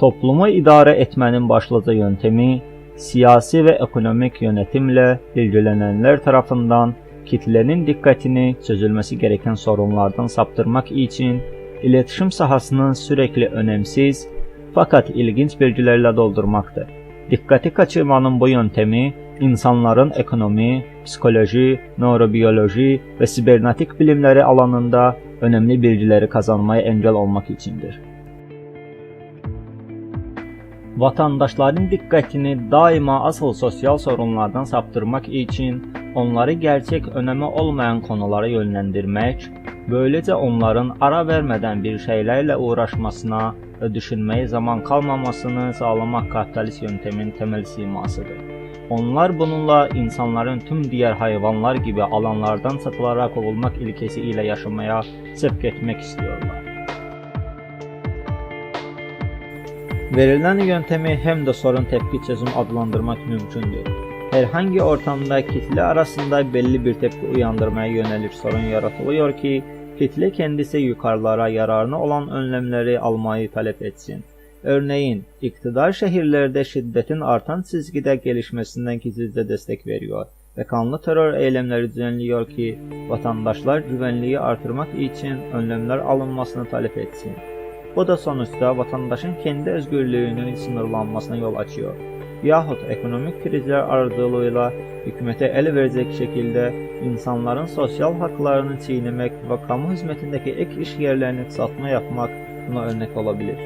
Toplumu idarə etmənin başlıca yöntemi siyasi və ekonomik yönetimlə ilgilənənlər tərəfindən kitlenin dikkatini çözülməsi gereken sorunlardan saptırmak için iletişim sahasının sürekli önemsiz fakat ilginç bilgilerle doldurmaktır. Dikkati kaçırmanın bu yöntemi insanların ekonomi, psikoloji, nörobiyoloji ve sibernetik bilimleri alanında önemli bilgileri kazanmaya engel olmak içindir. Vatandaşların dikkatini daima asıl sosyal sorunlardan saptırmak için onları gerçek önemi olmayan konulara yönlendirmek, böylece onların ara vermeden bir şeylerle uğraşmasına ve düşünmeye zaman kalmamasını sağlamak kapitalist yöntemin temel simasıdır. Onlar bununla insanların tüm diğer hayvanlar gibi alanlardan satılarak kovulmak ilkesi ile yaşamaya sevk etmek istiyorlar. Verilen yöntemi hem de sorun tepki çözüm adlandırmak mümkündür. Herhangi ortamda kitle arasında belli bir tepki uyandırmaya yönelik sorun yaratılıyor ki kitle kendisi yukarılara yararına olan önlemleri almayı talep etsin. Örneğin iktidar şehirlerde şiddetin artan çizgide gelişmesinden gizlice destek veriyor ve kanlı terör eylemleri düzenliyor ki vatandaşlar güvenliği artırmak için önlemler alınmasını talep etsin. Bu da sonuçta vatandaşın kendi özgürlüğünün sınırlanmasına yol açıyor. Yahut ekonomik krizler aracılığıyla hükümete el verecek şekilde insanların sosyal haklarını çiğnemek ve kamu hizmetindeki ek iş yerlerini satma yapmak buna örnek olabilir.